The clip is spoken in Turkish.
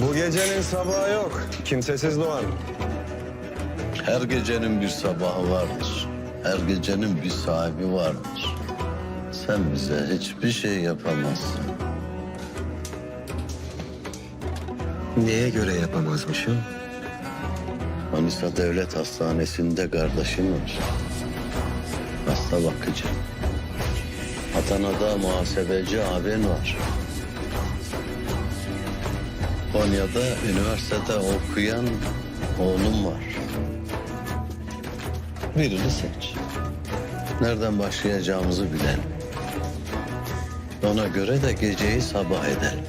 Bu gecenin sabahı yok. Kimsesiz doğan. Her gecenin bir sabahı vardır. Her gecenin bir sahibi vardır. Sen bize hiçbir şey yapamazsın. Neye göre yapamazmışım? Manisa Devlet Hastanesi'nde kardeşim var. Hasta bakıcı. Adana'da muhasebeci abin var. Konya'da üniversitede okuyan oğlum var. Birini seç. Nereden başlayacağımızı bilelim. Ona göre de geceyi sabah edelim.